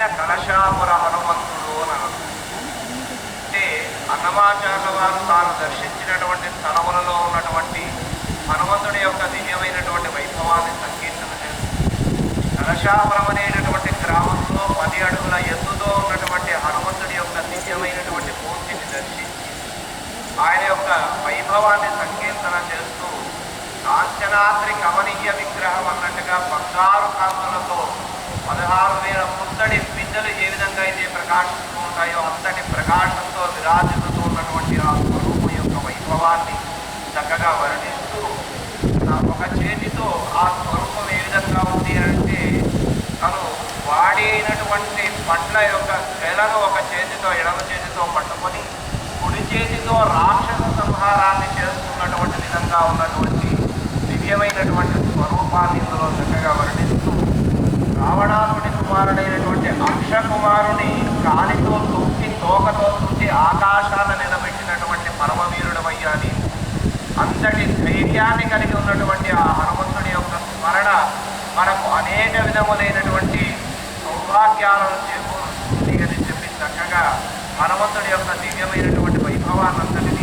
కలశాపుర హనుమంతుడు అని అంటే అన్నమాచార్య వారు తాను దర్శించినటువంటి స్థలములలో ఉన్నటువంటి హనుమంతుడి యొక్క దివ్యమైనటువంటి వైభవాన్ని సంకీర్తన చేస్తుంది కలశాపురం అనేటటువంటి గ్రామంలో పది అడుగుల ఎత్తుతో ఉన్నటువంటి హనుమంతుడి యొక్క దివ్యమైనటువంటి మూర్తిని దర్శించి ఆయన యొక్క వైభవాన్ని సంకీర్తన చేస్తూ కాంచనాద్రి కమనీయ విగ్రహం అన్నట్టుగా బంగారు కాంతులతో పదహారు వేల అంతటి బిందెలు ఏ విధంగా అయితే ప్రకాశిస్తూ ఉంటాయో అంతటి ప్రకాశంతో విరాజిల్లుతూ ఉన్నటువంటి ఆ స్వరూపం యొక్క వైభవాన్ని చక్కగా వర్ణిస్తూ ఒక చేతితో ఆ స్వరూపం ఏ విధంగా ఉంది అంటే తను వాడి అయినటువంటి పండ్ల యొక్క శెలను ఒక చేతితో ఎడమ చేతితో పట్టుకొని కుడి చేతితో రాక్షస సంహారాన్ని చేస్తున్నటువంటి విధంగా ఉన్నటువంటి దివ్యమైనటువంటి స్వరూపాన్ని ఇందులో చక్కగా వర్ణిస్తూ రావణాసుడి కుమారుడైనటువంటి కృష్ణకుమారుని కాలితో తొక్కి తోకతో తుంచి ఆకాశాన్ని నిలబెట్టినటువంటి పరమవీరుడమయ్యా అంతటి ధైర్యాన్ని కలిగి ఉన్నటువంటి ఆ హనుమంతుడి యొక్క స్మరణ మనకు అనేక విధములైనటువంటి సౌభాగ్యాలను చేకూరుస్తుంది అని చెప్పి చక్కగా హనుమంతుడి యొక్క దివ్యమైనటువంటి వైభవాన్ని అంతటి